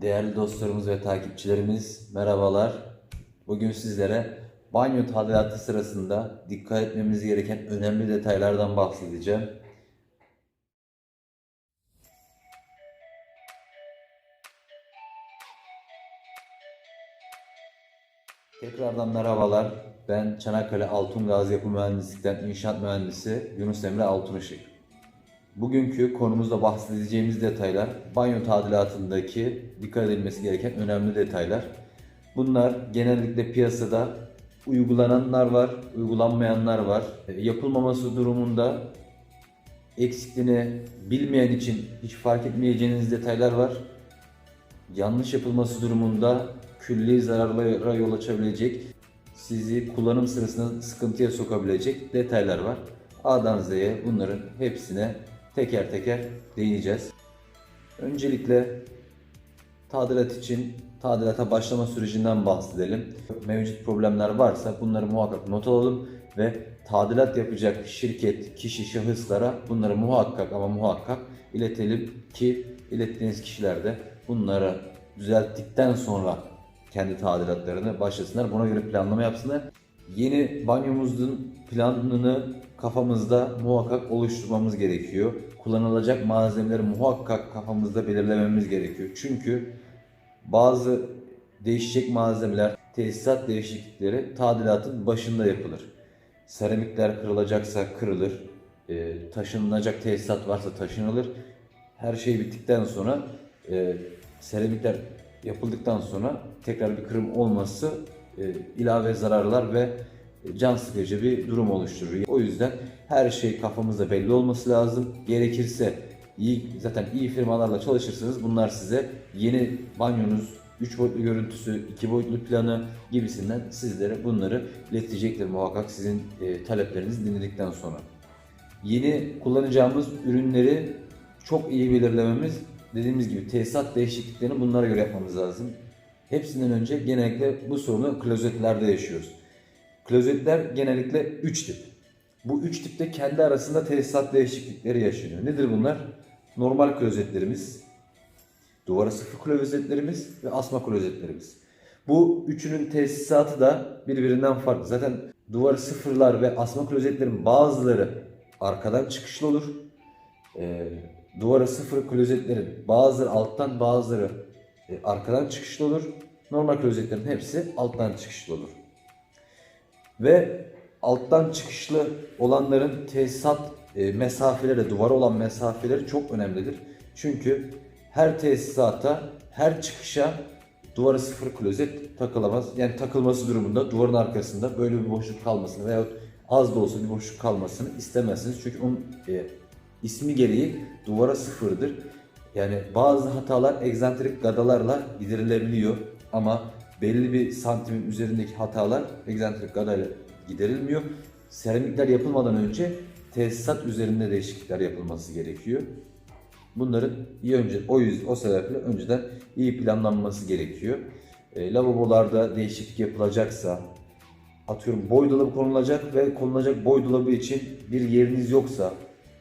Değerli dostlarımız ve takipçilerimiz merhabalar. Bugün sizlere banyo tadilatı sırasında dikkat etmemiz gereken önemli detaylardan bahsedeceğim. Tekrardan merhabalar. Ben Çanakkale Altungazi Yapı Mühendislik'ten inşaat mühendisi Yunus Emre Altunışık. Bugünkü konumuzda bahsedeceğimiz detaylar banyo tadilatındaki dikkat edilmesi gereken önemli detaylar. Bunlar genellikle piyasada uygulananlar var, uygulanmayanlar var. E, Yapılmaması durumunda eksikliğini bilmeyen için hiç fark etmeyeceğiniz detaylar var. Yanlış yapılması durumunda külli zararlara yol açabilecek, sizi kullanım sırasında sıkıntıya sokabilecek detaylar var. A'dan Z'ye bunların hepsine teker teker değineceğiz. Öncelikle tadilat için tadilata başlama sürecinden bahsedelim. Mevcut problemler varsa bunları muhakkak not alalım ve tadilat yapacak şirket, kişi, şahıslara bunları muhakkak ama muhakkak iletelim ki ilettiğiniz kişiler de bunları düzelttikten sonra kendi tadilatlarını başlasınlar. Buna göre planlama yapsınlar. Yeni banyomuzun planını kafamızda muhakkak oluşturmamız gerekiyor. Kullanılacak malzemeleri muhakkak kafamızda belirlememiz gerekiyor. Çünkü bazı değişecek malzemeler, tesisat değişiklikleri tadilatın başında yapılır. Seramikler kırılacaksa kırılır. E, taşınacak tesisat varsa taşınılır. Her şey bittikten sonra e, seramikler yapıldıktan sonra tekrar bir kırım olması e, ilave zararlar ve can sıkıcı bir durum oluşturur. O yüzden her şey kafamızda belli olması lazım. Gerekirse iyi zaten iyi firmalarla çalışırsınız. Bunlar size yeni banyonuz 3 boyutlu görüntüsü, 2 boyutlu planı gibisinden sizlere bunları iletecektir muhakkak sizin e, taleplerinizi dinledikten sonra. Yeni kullanacağımız ürünleri çok iyi belirlememiz dediğimiz gibi tesisat değişikliklerini bunlara göre yapmamız lazım. Hepsinden önce genellikle bu sorunu klozetlerde yaşıyoruz. Klozetler genellikle 3 tip. Bu 3 tipte kendi arasında tesisat değişiklikleri yaşanıyor. Nedir bunlar? Normal klozetlerimiz, duvara sıfır klozetlerimiz ve asma klozetlerimiz. Bu üçünün tesisatı da birbirinden farklı. Zaten duvarı sıfırlar ve asma klozetlerin bazıları arkadan çıkışlı olur. Ee, duvara sıfır klozetlerin bazıları alttan bazıları e, arkadan çıkışlı olur. Normal klozetlerin hepsi alttan çıkışlı olur. Ve alttan çıkışlı olanların tesisat e, mesafeleri, duvara olan mesafeleri çok önemlidir. Çünkü her tesisata, her çıkışa duvara sıfır klozet takılamaz. Yani takılması durumunda duvarın arkasında böyle bir boşluk kalmasını veyahut az da olsa bir boşluk kalmasını istemezsiniz. Çünkü onun e, ismi gereği duvara sıfırdır. Yani bazı hatalar egzantrik gadalarla giderilebiliyor ama belli bir santimin üzerindeki hatalar egzantrik gadayla giderilmiyor. Seramikler yapılmadan önce tesisat üzerinde değişiklikler yapılması gerekiyor. Bunların iyi önce o yüzden o sebeple önceden iyi planlanması gerekiyor. E, lavabolarda değişiklik yapılacaksa atıyorum boy dolabı konulacak ve konulacak boy dolabı için bir yeriniz yoksa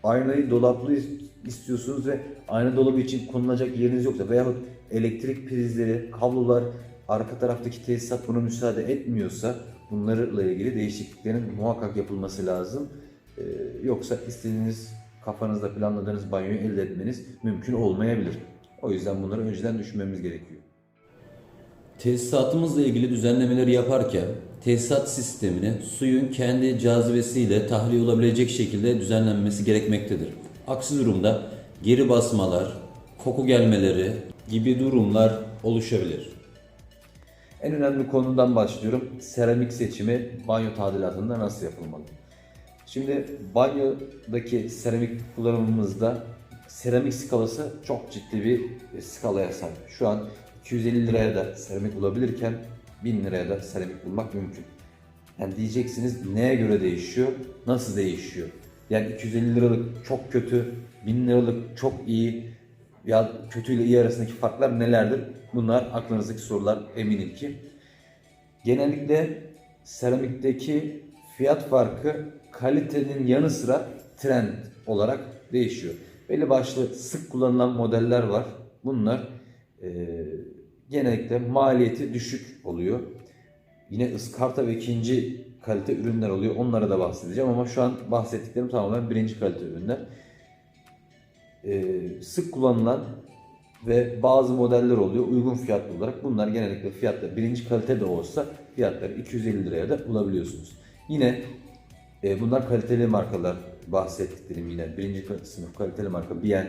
aynayı dolaplı istiyorsunuz ve ayna dolabı için konulacak yeriniz yoksa veyahut elektrik prizleri, kablolar, arka taraftaki tesisat buna müsaade etmiyorsa bunlarla ilgili değişikliklerin muhakkak yapılması lazım. Ee, yoksa istediğiniz kafanızda planladığınız banyoyu elde etmeniz mümkün olmayabilir. O yüzden bunları önceden düşünmemiz gerekiyor. Tesisatımızla ilgili düzenlemeleri yaparken tesisat sistemini suyun kendi cazibesiyle tahliye olabilecek şekilde düzenlenmesi gerekmektedir. Aksi durumda geri basmalar, koku gelmeleri gibi durumlar oluşabilir. En önemli konudan başlıyorum. Seramik seçimi banyo tadilatında nasıl yapılmalı? Şimdi banyodaki seramik kullanımımızda seramik skalası çok ciddi bir skalaya sahip. Şu an 250 liraya da seramik bulabilirken 1000 liraya da seramik bulmak mümkün. Yani diyeceksiniz neye göre değişiyor, nasıl değişiyor? Yani 250 liralık çok kötü, 1000 liralık çok iyi ya kötü ile iyi arasındaki farklar nelerdir? Bunlar aklınızdaki sorular eminim ki. Genellikle seramikteki fiyat farkı kalitenin yanı sıra trend olarak değişiyor. Belli başlı sık kullanılan modeller var. Bunlar eee genellikle maliyeti düşük oluyor. Yine ıskarta ve ikinci kalite ürünler oluyor. Onlara da bahsedeceğim ama şu an bahsettiklerim tamamen birinci kalite ürünler. Ee, sık kullanılan ve bazı modeller oluyor uygun fiyatlı olarak. Bunlar genellikle fiyatları birinci kalite de olsa fiyatları 250 liraya da bulabiliyorsunuz. Yine e, bunlar kaliteli markalar bahsettiklerim yine birinci sınıf kaliteli marka Bien,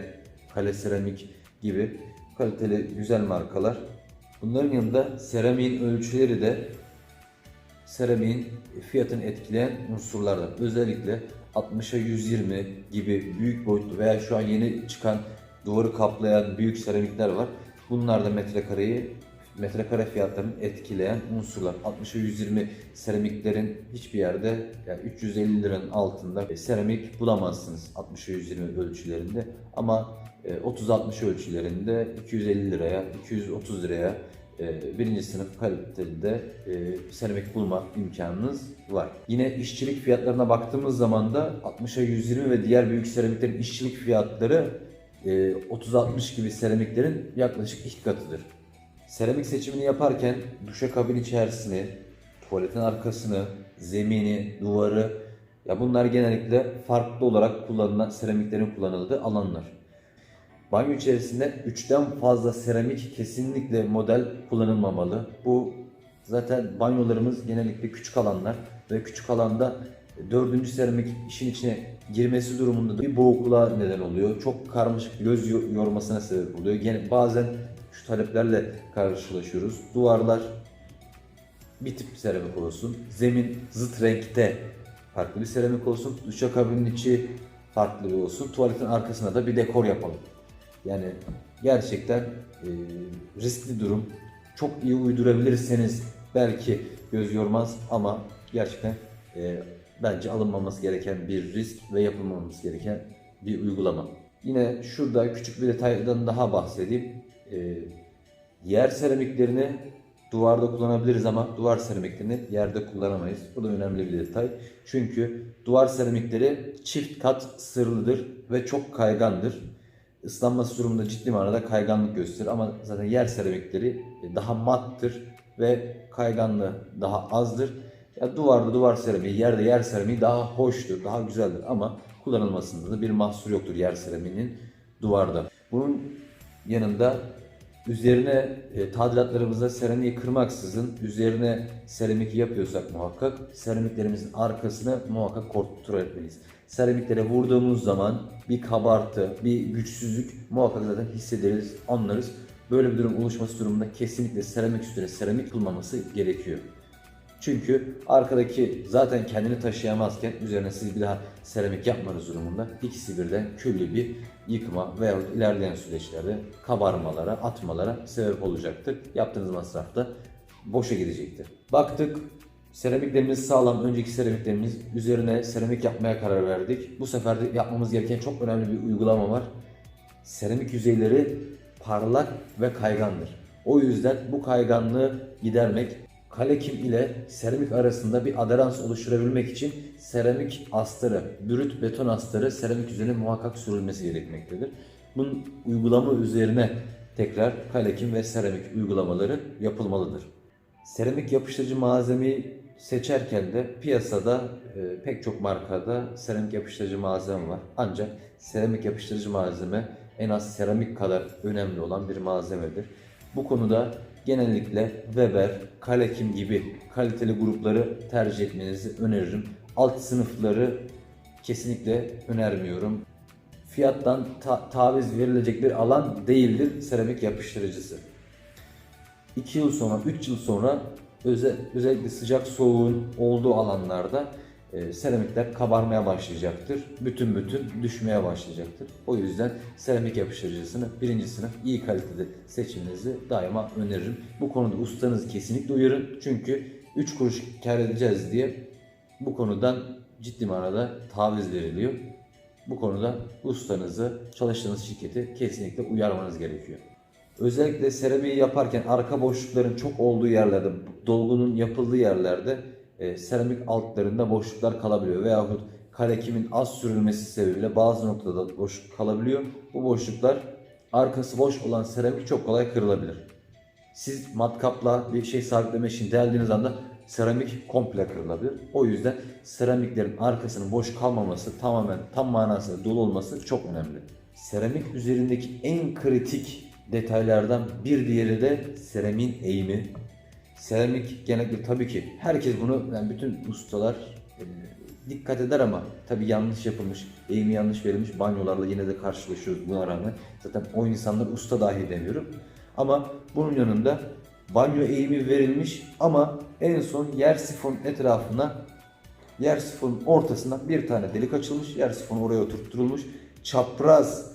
Kale Seramik gibi kaliteli güzel markalar. Bunların yanında seramiğin ölçüleri de seramiğin fiyatını etkileyen unsurlardan. Özellikle 60'a 120 gibi büyük boyutlu veya şu an yeni çıkan duvarı kaplayan büyük seramikler var. Bunlar da metrekareyi metrekare fiyatlarını etkileyen unsurlar. 60'a 120 seramiklerin hiçbir yerde yani 350 liranın altında seramik bulamazsınız 60'a 120 ölçülerinde. Ama e, 30-60 ölçülerinde 250 liraya, 230 liraya e, birinci sınıf kalitede e, seramik bulma imkanınız var. Yine işçilik fiyatlarına baktığımız zaman da 60'a 120 ve diğer büyük seramiklerin işçilik fiyatları e, 30-60 gibi seramiklerin yaklaşık iki katıdır. Seramik seçimini yaparken duşakabin içerisini, tuvaletin arkasını, zemini, duvarı ya bunlar genellikle farklı olarak kullanılan seramiklerin kullanıldığı alanlar. Banyo içerisinde 3'ten fazla seramik kesinlikle model kullanılmamalı. Bu zaten banyolarımız genellikle küçük alanlar ve küçük alanda dördüncü seramik işin içine girmesi durumunda da bir boğukluğa neden oluyor. Çok karmaşık göz yo- yormasına sebep oluyor. Gene bazen şu taleplerle karşılaşıyoruz. Duvarlar bir tip seramik olsun. Zemin zıt renkte farklı bir seramik olsun. Duşakabinin içi farklı bir olsun. Tuvaletin arkasına da bir dekor yapalım. Yani gerçekten e, riskli durum. Çok iyi uydurabilirseniz belki göz yormaz ama gerçekten e, bence alınmaması gereken bir risk ve yapılmaması gereken bir uygulama. Yine şurada küçük bir detaydan daha bahsedeyim. E, yer seramiklerini duvarda kullanabiliriz ama duvar seramiklerini yerde kullanamayız. Bu da önemli bir detay. Çünkü duvar seramikleri çift kat sırlıdır ve çok kaygandır. Islanması durumunda ciddi manada kayganlık gösterir ama zaten yer seramikleri daha mattır ve kayganlığı daha azdır. Ya duvarda duvar seramiği, yerde yer seramiği daha hoştur, daha güzeldir ama kullanılmasında da bir mahsur yoktur yer seramiğinin duvarda. Bunun yanında üzerine e, tadilatlarımızda seramiği kırmaksızın üzerine seramik yapıyorsak muhakkak seramiklerimizin arkasını muhakkak kontrol etmeliyiz. Seramiklere vurduğumuz zaman bir kabartı, bir güçsüzlük muhakkak zaten hissederiz, anlarız. Böyle bir durum oluşması durumunda kesinlikle seramik üstüne seramik bulmaması gerekiyor. Çünkü arkadaki zaten kendini taşıyamazken üzerine siz bir daha seramik yapmanız durumunda ikisi birden külli bir yıkıma veya ilerleyen süreçlerde kabarmalara, atmalara sebep olacaktır. Yaptığınız masraf da boşa gidecektir. Baktık seramiklerimiz sağlam, önceki seramiklerimiz üzerine seramik yapmaya karar verdik. Bu sefer de yapmamız gereken çok önemli bir uygulama var. Seramik yüzeyleri parlak ve kaygandır. O yüzden bu kayganlığı gidermek kalekim ile seramik arasında bir aderans oluşturabilmek için seramik astarı, brüt beton astarı seramik üzerine muhakkak sürülmesi gerekmektedir. Bunun uygulama üzerine tekrar kalekim ve seramik uygulamaları yapılmalıdır. Seramik yapıştırıcı malzemeyi seçerken de piyasada e, pek çok markada seramik yapıştırıcı malzeme var. Ancak seramik yapıştırıcı malzeme en az seramik kadar önemli olan bir malzemedir. Bu konuda genellikle Weber, Kalekim gibi kaliteli grupları tercih etmenizi öneririm. Alt sınıfları kesinlikle önermiyorum. Fiyattan ta- taviz verilecek bir alan değildir seramik yapıştırıcısı. 2 yıl sonra, 3 yıl sonra öze- özellikle sıcak soğuğun olduğu alanlarda e, seramikler kabarmaya başlayacaktır. Bütün bütün düşmeye başlayacaktır. O yüzden seramik yapıştırıcısını birinci sınıf iyi kalitede seçmenizi daima öneririm. Bu konuda ustanızı kesinlikle uyarın. Çünkü 3 kuruş kar edeceğiz diye bu konudan ciddi manada taviz veriliyor. Bu konuda ustanızı, çalıştığınız şirketi kesinlikle uyarmanız gerekiyor. Özellikle seramiği yaparken arka boşlukların çok olduğu yerlerde, dolgunun yapıldığı yerlerde e, seramik altlarında boşluklar kalabiliyor. Veyahut kalekimin az sürülmesi sebebiyle bazı noktada boşluk kalabiliyor. Bu boşluklar arkası boş olan seramik çok kolay kırılabilir. Siz matkapla bir şey sabitleme için deldiğiniz anda seramik komple kırılabilir. O yüzden seramiklerin arkasının boş kalmaması, tamamen tam manasıyla dolu olması çok önemli. Seramik üzerindeki en kritik detaylardan bir diğeri de seramiğin eğimi. Seramik genellikle tabii ki herkes bunu yani bütün ustalar e, dikkat eder ama tabii yanlış yapılmış, eğimi yanlış verilmiş banyolarla yine de karşılaşıyoruz buna rağmen. Zaten o insanlar usta dahi demiyorum. Ama bunun yanında banyo eğimi verilmiş ama en son yer sifon etrafına yer sifonun ortasından bir tane delik açılmış. Yer sifonu oraya oturtturulmuş. Çapraz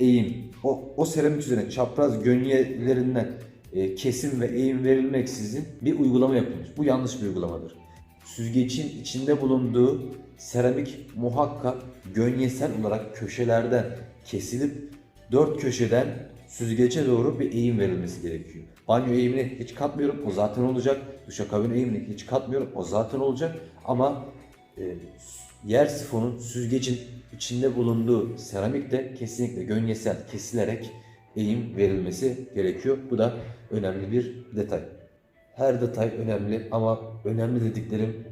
eğim, o, o seramik üzerine çapraz gönyelerinden kesim ve eğim verilmeksizin bir uygulama yapılmış. Bu yanlış bir uygulamadır. Süzgecin içinde bulunduğu seramik muhakkak gönyesel olarak köşelerden kesilip dört köşeden süzgece doğru bir eğim verilmesi gerekiyor. Banyo eğimini hiç katmıyorum, o zaten olacak. Duşakabin eğimini hiç katmıyorum, o zaten olacak. Ama e, yer sifonun süzgecin içinde bulunduğu seramikte kesinlikle gönyesel kesilerek eğim verilmesi gerekiyor. Bu da önemli bir detay. Her detay önemli ama önemli dediklerim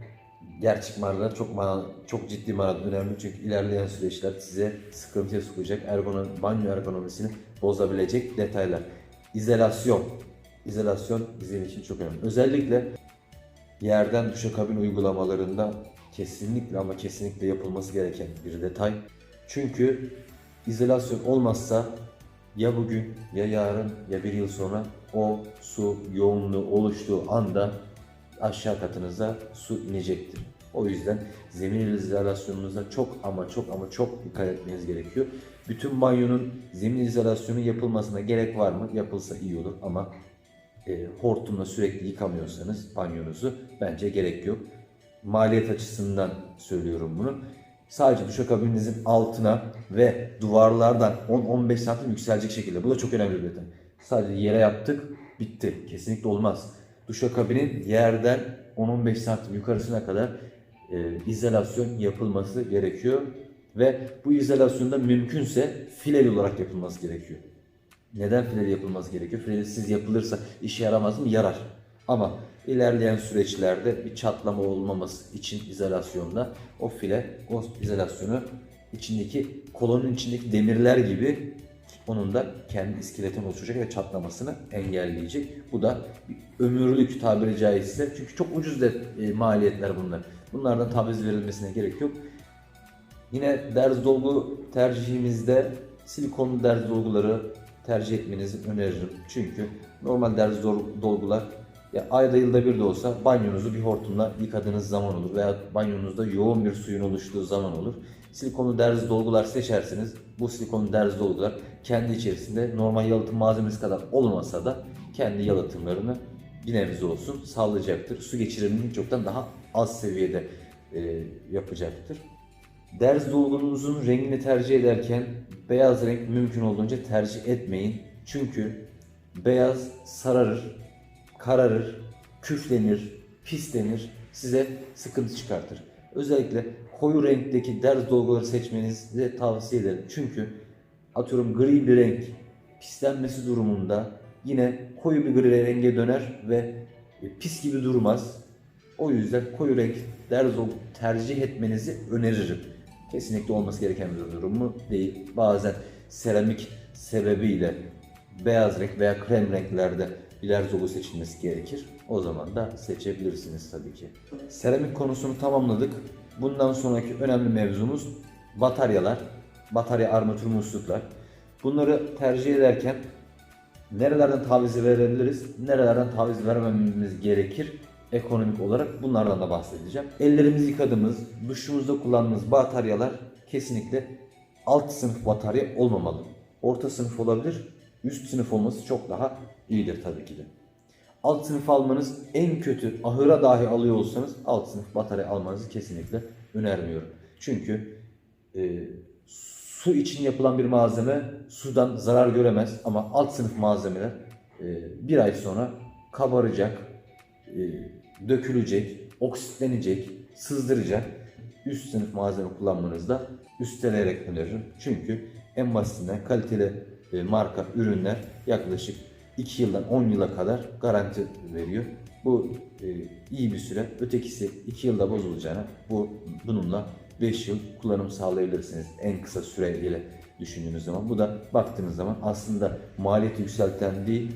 gerçek manada çok mana, çok ciddi manada önemli çünkü ilerleyen süreçler size sıkıntıya sokacak ergonom, banyo ergonomisini bozabilecek detaylar. İzolasyon. İzolasyon bizim için çok önemli. Özellikle yerden duşakabin uygulamalarında kesinlikle ama kesinlikle yapılması gereken bir detay. Çünkü izolasyon olmazsa ya bugün ya yarın ya bir yıl sonra o su yoğunluğu oluştuğu anda aşağı katınıza su inecektir. O yüzden zemin izolasyonunuzda çok ama çok ama çok dikkat etmeniz gerekiyor. Bütün banyonun zemin izolasyonu yapılmasına gerek var mı? Yapılsa iyi olur ama e, hortumla sürekli yıkamıyorsanız banyonuzu bence gerek yok. Maliyet açısından söylüyorum bunu. Sadece duşakabinizin altına ve duvarlardan 10-15 santim yükselecek şekilde. Bu da çok önemli bir detay. Sadece yere yaptık, bitti. Kesinlikle olmaz. Duşakabinin yerden 10-15 santim yukarısına kadar e, izolasyon yapılması gerekiyor. Ve bu izolasyonda mümkünse fileli olarak yapılması gerekiyor. Neden fileli yapılması gerekiyor? Filesiz yapılırsa işe yaramaz mı? Yarar. Ama ilerleyen süreçlerde bir çatlama olmaması için izolasyonda o file, o izolasyonu içindeki kolonun içindeki demirler gibi onun da kendi iskeletini oluşturacak ve çatlamasını engelleyecek. Bu da bir ömürlük tabiri caizse. Çünkü çok ucuz da e, maliyetler bunlar. Bunlardan taviz verilmesine gerek yok. Yine derz dolgu tercihimizde silikon derz dolguları tercih etmenizi öneririm. Çünkü normal dol- dolgular ya ayda yılda bir de olsa banyonuzu bir hortumla yıkadığınız zaman olur veya banyonuzda yoğun bir suyun oluştuğu zaman olur. Silikonlu derz dolgular seçerseniz bu silikonlu derz dolgular kendi içerisinde normal yalıtım malzemesi kadar olmasa da kendi yalıtımlarını bir nebze olsun sağlayacaktır. Su geçirimini çoktan daha az seviyede e, yapacaktır. Derz dolgunuzun rengini tercih ederken beyaz renk mümkün olduğunca tercih etmeyin. Çünkü beyaz sararır, kararır, küflenir, pislenir, size sıkıntı çıkartır. Özellikle koyu renkteki derz dolguları seçmenizi tavsiye ederim. Çünkü atıyorum gri bir renk pislenmesi durumunda yine koyu bir gri renge döner ve pis gibi durmaz. O yüzden koyu renk derz dolgu tercih etmenizi öneririm. Kesinlikle olması gereken bir durum mu? Değil. Bazen seramik sebebiyle beyaz renk veya krem renklerde dolgu seçilmesi gerekir. O zaman da seçebilirsiniz tabii ki. Seramik konusunu tamamladık. Bundan sonraki önemli mevzumuz bataryalar, batarya armatür musluklar. Bunları tercih ederken nerelerden taviz verebiliriz, nerelerden taviz vermememiz gerekir ekonomik olarak bunlardan da bahsedeceğim. Ellerimizi yıkadığımız, duşumuzda kullandığımız bataryalar kesinlikle alt sınıf batarya olmamalı. Orta sınıf olabilir, üst sınıf olması çok daha iyidir tabii ki de. Alt sınıf almanız en kötü ahıra dahi alıyor olsanız alt sınıf batarya almanızı kesinlikle önermiyorum. Çünkü e, su için yapılan bir malzeme sudan zarar göremez ama alt sınıf malzemeler e, bir ay sonra kabaracak, e, dökülecek, oksitlenecek, sızdıracak. Üst sınıf malzeme kullanmanızda üsteleyerek öneririm. Çünkü en basitinden kaliteli e, marka ürünler yaklaşık 2 yıldan 10 yıla kadar garanti veriyor. Bu e, iyi bir süre. Ötekisi 2 yılda bozulacağına bu bununla 5 yıl kullanım sağlayabilirsiniz. En kısa süreyle düşündüğünüz zaman. Bu da baktığınız zaman aslında maliyeti yükselten değil,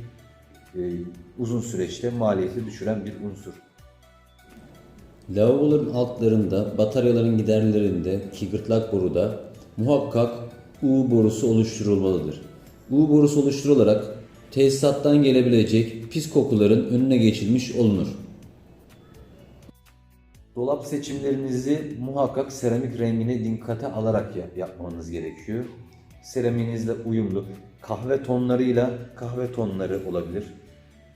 e, uzun süreçte maliyeti düşüren bir unsur. Lavaboların altlarında, bataryaların giderlerinde ki gırtlak boruda muhakkak U borusu oluşturulmalıdır. U borusu oluşturularak tesisattan gelebilecek pis kokuların önüne geçilmiş olunur. Dolap seçimlerinizi muhakkak seramik rengini dikkate alarak ya- yapmanız gerekiyor. Seramiğinizle uyumlu. Kahve tonlarıyla kahve tonları olabilir.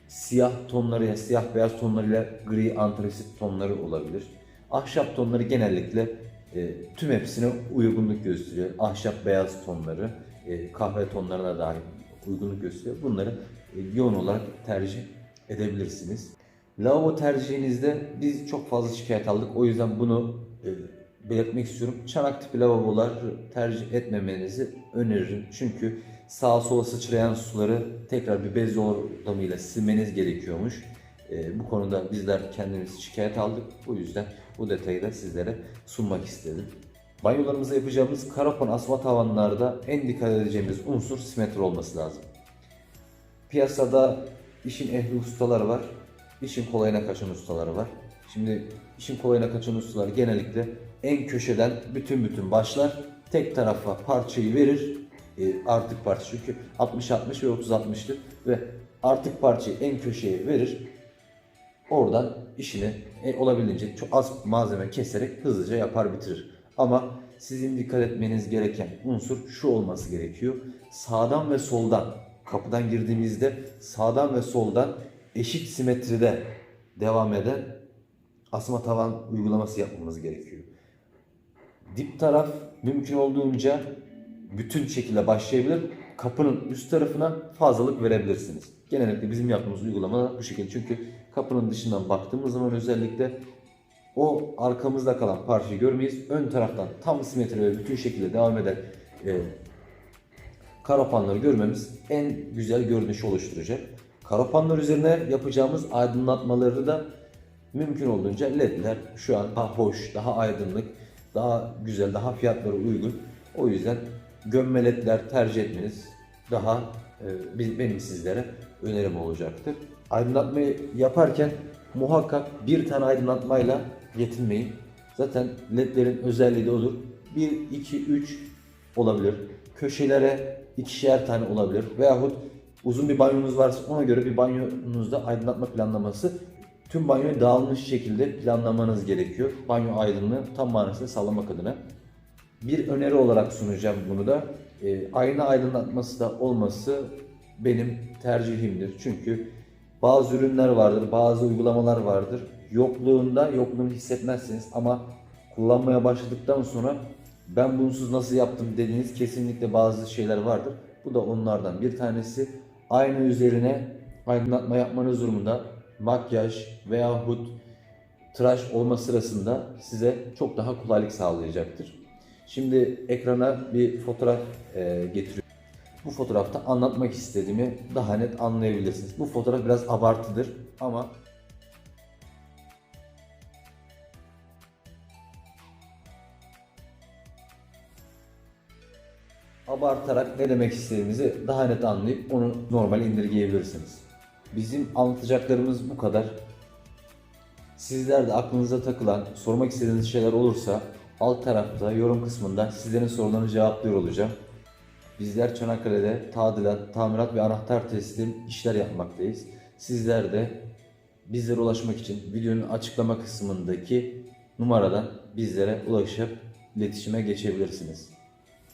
Siyah tonlarıyla, siyah beyaz tonlarıyla gri antrasit tonları olabilir. Ahşap tonları genellikle e, tüm hepsine uygunluk gösteriyor. Ahşap beyaz tonları, e, kahve tonlarına dahi uygunluk gösteriyor. Bunları e, yoğun olarak tercih edebilirsiniz. Lavabo tercihinizde biz çok fazla şikayet aldık. O yüzden bunu e, belirtmek istiyorum. Çanak tipi lavabolar tercih etmemenizi öneririm. Çünkü sağa sola sıçrayan suları tekrar bir bez yordamıyla silmeniz gerekiyormuş. E, bu konuda bizler kendimiz şikayet aldık. O yüzden bu detayı da sizlere sunmak istedim. Banyolarımızda yapacağımız karapan asma tavanlarda en dikkat edeceğimiz unsur simetri olması lazım. Piyasada işin ehli ustaları var, işin kolayına kaçan ustaları var. Şimdi işin kolayına kaçan ustalar genellikle en köşeden bütün bütün başlar, tek tarafa parçayı verir, e, artık parça çünkü 60-60 ve 30-60'lık ve artık parçayı en köşeye verir, oradan işini e, olabildiğince çok az malzeme keserek hızlıca yapar bitirir. Ama sizin dikkat etmeniz gereken unsur şu olması gerekiyor. Sağdan ve soldan kapıdan girdiğimizde sağdan ve soldan eşit simetride devam eden asma tavan uygulaması yapmamız gerekiyor. Dip taraf mümkün olduğunca bütün şekilde başlayabilir. Kapının üst tarafına fazlalık verebilirsiniz. Genellikle bizim yaptığımız uygulama bu şekilde. Çünkü kapının dışından baktığımız zaman özellikle o arkamızda kalan parçayı görmeyiz. Ön taraftan tam simetri ve bütün şekilde devam eden e, karapanları görmemiz en güzel görünüşü oluşturacak. Karapanlar üzerine yapacağımız aydınlatmaları da mümkün olduğunca ledler şu an daha hoş, daha aydınlık, daha güzel, daha fiyatları uygun. O yüzden gömme ledler tercih etmeniz daha e, benim sizlere önerim olacaktır. Aydınlatmayı yaparken muhakkak bir tane aydınlatmayla yetinmeyin. Zaten ledlerin özelliği de odur. 1, 2, 3 olabilir. Köşelere ikişer tane olabilir. Veyahut uzun bir banyonuz varsa ona göre bir banyonuzda aydınlatma planlaması tüm banyoyu dağılmış şekilde planlamanız gerekiyor. Banyo aydınlığı tam manasıyla sağlamak adına. Bir öneri olarak sunacağım bunu da. E, ayna aydınlatması da olması benim tercihimdir. Çünkü bazı ürünler vardır, bazı uygulamalar vardır. Yokluğunda yokluğunu hissetmezsiniz ama kullanmaya başladıktan sonra ben bunsuz nasıl yaptım dediğiniz kesinlikle bazı şeyler vardır. Bu da onlardan bir tanesi. Ayna üzerine aydınlatma yapmanız durumunda makyaj veyahut tıraş olma sırasında size çok daha kolaylık sağlayacaktır. Şimdi ekrana bir fotoğraf e, getiriyorum. Bu fotoğrafta anlatmak istediğimi daha net anlayabilirsiniz. Bu fotoğraf biraz abartıdır ama abartarak ne demek istediğimizi daha net anlayıp onu normal indirgeyebilirsiniz. Bizim anlatacaklarımız bu kadar. Sizler de aklınıza takılan, sormak istediğiniz şeyler olursa alt tarafta yorum kısmında sizlerin sorularını cevaplıyor olacağım. Bizler Çanakkale'de tadilat, tamirat ve anahtar teslim işler yapmaktayız. Sizler de bizlere ulaşmak için videonun açıklama kısmındaki numaradan bizlere ulaşıp iletişime geçebilirsiniz.